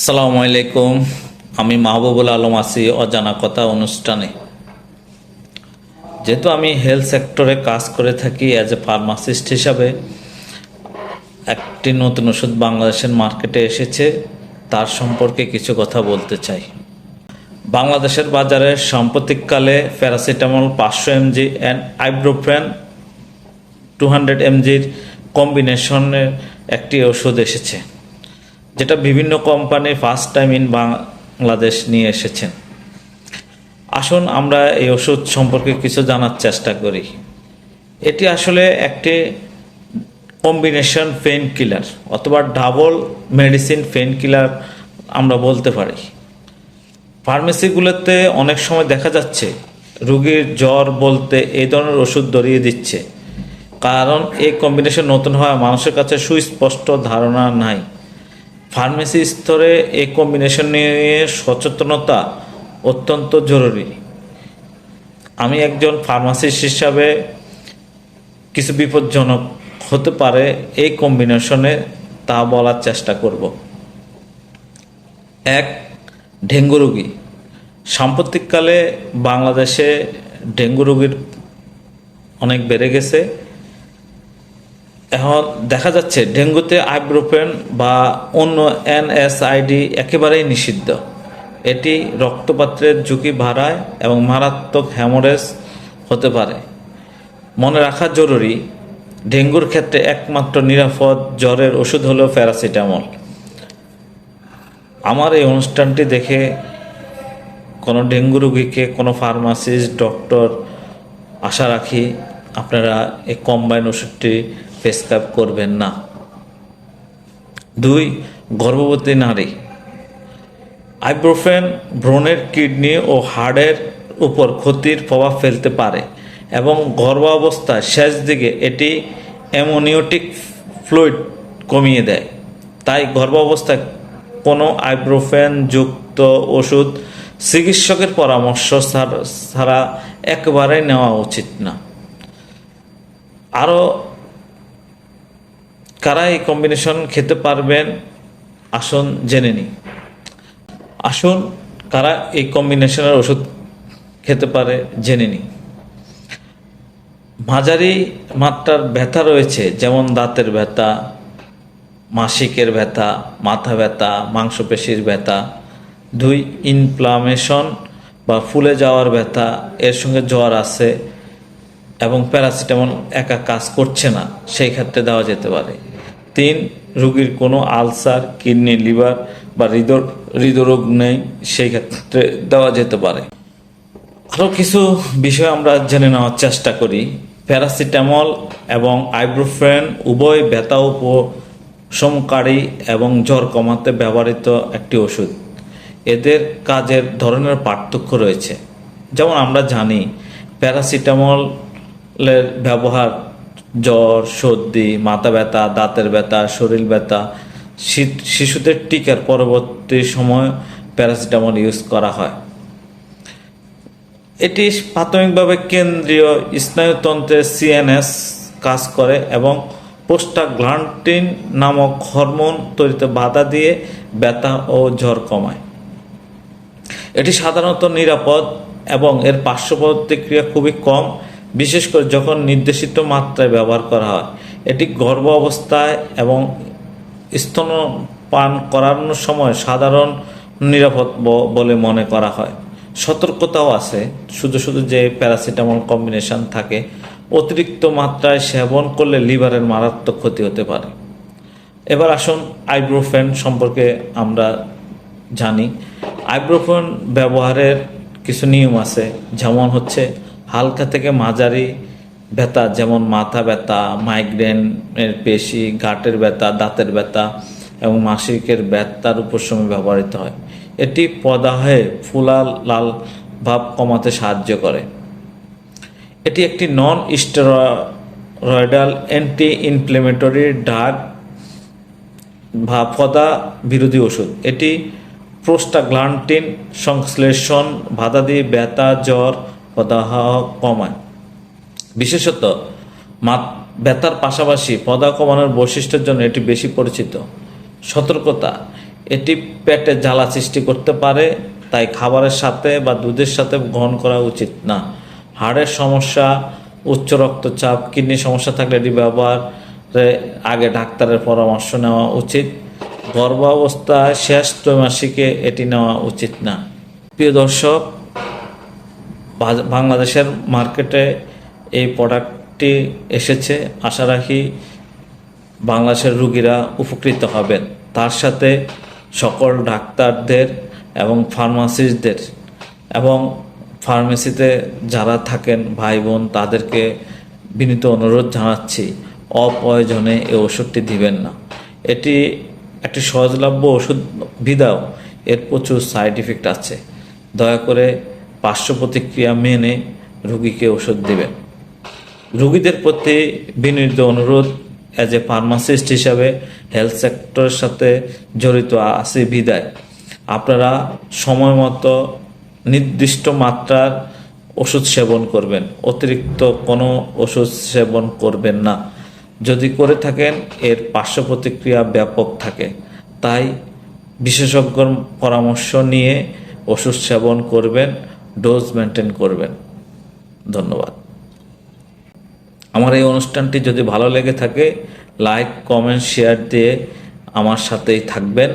আসসালামু আলাইকুম। আমি মাহবুবুল আলম আছি অজানা কথা অনুষ্ঠানে। যেহেতু আমি হেলথ সেক্টরে কাজ করে থাকি অ্যাজ এ ফার্মাসিস্ট হিসাবে, একটি নতুন ওষুধ বাংলাদেশের মার্কেটে এসেছে, তার সম্পর্কে কিছু কথা বলতে চাই। বাংলাদেশের বাজারে সাম্প্রতিককালে প্যারাসিটামল পাঁচশো mg and ibuprofen two hundred এমজির কম্বিনেশনের একটি ওষুধ এসেছে। যেটা বিভিন্ন company first time in Bangladesh নিয়ে এসেছেন। আসুন আমরা এই ওষুধ সম্পর্কে কিছু জানার চেষ্টা করি। এটি আসলে একটি কম্বিনেশন পেন কিলার অথবা ডাবল মেডিসিন পেন কিলার আমরা বলতে পারি। ফার্মেসিগুলোতে অনেক সময় দেখা যাচ্ছে রুগীর জ্বর বলতে এই ধরনের ওষুধ ধরিয়ে দিচ্ছে। কারণ এই কম্বিনেশন নতুন হওয়া মানুষের কাছে সুস্পষ্ট ধারণা নাই। ফার্মেসি স্তরে এই কম্বিনেশন নিয়ে সচেতনতা অত্যন্ত জরুরি। আমি একজন ফার্মাসিস্ট হিসাবে কিছু বিপজ্জনক হতে পারে, এই কম্বিনেশনে তা বলার চেষ্টা করব। এক, ডেঙ্গু রোগী। সাম্প্রতিককালে বাংলাদেশে ডেঙ্গু রোগীর অনেক বেড়ে গেছে। এখন দেখা যাচ্ছে ডেঙ্গুতে আইব্রোপেন বা অন্য এনএসআইডি একেবারেই নিষিদ্ধ। এটি রক্তপাত্রের ঝুঁকি বাড়ায় এবং মারাত্মক হ্যামোরেজ হতে পারে। মনে রাখা জরুরি, ডেঙ্গুর ক্ষেত্রে একমাত্র নিরাপদ জ্বরের ওষুধ হলো প্যারাসিটামল। আমার এই অনুষ্ঠানটি দেখে কোনো ডেঙ্গু রোগীকে কোনো ফার্মাসিস্ট, ডক্টর আশা রাখি আপনারা এই কম্বাইন ওষুধটি প্রেসক্রাইব করবেন না। দুই, গর্ভবতী নারী। আইব্রোফেন ব্রণের কিডনি ও হাড়ের উপর ক্ষতির প্রভাব ফেলতে পারে এবং গর্ভাবস্থায় শেষ দিকে এটি অ্যামোনিওটিক ফ্লুইড কমিয়ে দেয়। তাই গর্ভাবস্থায় কোনো আইব্রোফেন যুক্ত ওষুধ চিকিৎসকের পরামর্শ ছাড়া- একেবারেই নেওয়া উচিত না। আরও কারা এই কম্বিনেশন খেতে পারবেন? আসুন জেনে নিই। আসুন কারা এই কম্বিনেশনের ওষুধ খেতে পারে জেনে নিই। মাঝারি মাত্রার ব্যথা রয়েছে, যেমন দাঁতের ব্যথা, মাসিকের ব্যথা, মাথা ব্যথা, মাংসপেশির ব্যথা, দুই ইনফ্লামেশন বা ফুলে যাওয়ার ব্যথা, এর সঙ্গে জ্বর আছে এবং প্যারাসিটামল একা কাজ করছে না, সেই ক্ষেত্রে দেওয়া যেতে পারে। তিন, রোগীর কোনো আলসার, কিডনি, লিভার বা হৃদয় হৃদরোগ নেই, সেই ক্ষেত্রে দেওয়া যেতে পারে। আরও কিছু বিষয় আমরা জেনে নেওয়ার চেষ্টা করি। প্যারাসিটামল এবং আইব্রোফ্রেন উভয় ব্যথা উপশমকারী এবং জ্বর কমাতে ব্যবহৃত একটি ওষুধ। এদের কাজের ধরনের পার্থক্য রয়েছে। যেমন আমরা জানি, প্যারাসিটামলের ব্যবহার জ্বর, সর্দি, মাথা ব্যথা, দাঁতের ব্যথা, শরীর ব্যথা শিশুদের টিকার পরবর্তী সময় প্যারাসিটামল ইউজ করা হয়। এটি প্রাথমিকভাবে কেন্দ্রীয় স্নায়ুতন্ত্রের সিএনএস কাজ করে এবং পোস্টাগ্লান্টিন নামক হরমোন তৈরিতে বাধা দিয়ে ব্যথা ও জ্বর কমায়। এটি সাধারণত নিরাপদ এবং এর পার্শ্ব প্রতিক্রিয়া খুবই কম। বিশেষ করে যখন নির্দেশিত মাত্রায় ব্যবহার করা হয়, এটি গর্ভ অবস্থায় এবং স্তনপান করানোর সময় সাধারণ নিরাপদ বলে মনে করা হয়। সতর্কতাও আছে। শুধু শুধু যে প্যারাসিটামল কম্বিনেশন থাকে, অতিরিক্ত মাত্রায় সেবন করলে লিভারের মারাত্মক ক্ষতি হতে পারে। এবার আসুন আইব্রোফেন সম্পর্কে আমরা জানি। আইব্রোফেন ব্যবহারের কিছু নিয়ম আছে। যেমন হচ্ছে হালকা থেকে মাঝারি ব্যথা, যেমন মাথা ব্যথা মাইগ্রেনের পেশি গাঁটের ব্যথা, দাঁতের ব্যথা এবং মাসিকের ব্যথার উপশমে ব্যবহৃত হয়। এটি পদাহে ফুলা লাল ভাব কমাতে সাহায্য করে। এটি একটি নন স্টেরয়েডাল অ্যান্টি ইনফ্লেমেটরি ডাক বা পদা বিরোধী ওষুধ। এটি প্রোস্টাগ্লান্টিন সংশ্লেষণ, বাধা দিয়ে ব্যথা, জ্বর কমায়। বিশেষত, মাত ব্যথার পাশাপাশি পদা কমানোর বৈশিষ্ট্যের জন্য এটি বেশি পরিচিত। সতর্কতা, এটি পেটে জ্বালা সৃষ্টি করতে পারে, তাই খাবারের সাথে বা দুধের সাথে গ্রহণ করা উচিত না। হাড়ের সমস্যা, উচ্চ রক্তচাপ, কিডনি সমস্যা থাকলে এটি ব্যবহারে আগে ডাক্তারের পরামর্শ নেওয়া উচিত। গর্ভাবস্থায় শেষ ত্রৈমাসিকে এটি নেওয়া উচিত না। প্রিয় দর্শক বাংলাদেশের মার্কেটে এই প্রোডাক্টটি এসেছে। আশা রাখি বাংলাদেশের রুগীরা উপকৃত হবেন। তার সাথে সকল ডাক্তারদের এবং ফার্মাসিস্টদের এবং ফার্মেসিতে যারা থাকেন ভাই বোন, তাদেরকে বিনীত অনুরোধ জানাচ্ছি, অপ্রয়োজনে এই ওষুধটি দিবেন না। এটি একটি সহজলভ্য ওষুধ বিদাও এর প্রচুর সাইড ইফেক্ট আছে। দয়া করে পার্শ্ব প্রতিক্রিয়া মেনে রুগীকে ওষুধ দেবেন। রুগীদের প্রতি বিনীত অনুরোধ অ্যাজ এ ফার্মাসিস্ট হিসাবে হেলথ সেক্টরের সাথে জড়িত আছে বিদায়। আপনারা সময় মতো নির্দিষ্ট মাত্রার ওষুধ সেবন করবেন। অতিরিক্ত কোনো ওষুধ সেবন করবেন না। যদি করে থাকেন, এর পার্শ্ব প্রতিক্রিয়া ব্যাপক থাকে। তাই বিশেষজ্ঞর পরামর্শ নিয়ে ওষুধ সেবন করবেন। ডোজ মেনটেন করবেন। ধন্যবাদ। আমার এই অনুষ্ঠানটি যদি ভালো লেগে থাকে, লাইক, কমেন্ট, শেয়ার দিয়ে আমার সাথেই থাকবেন।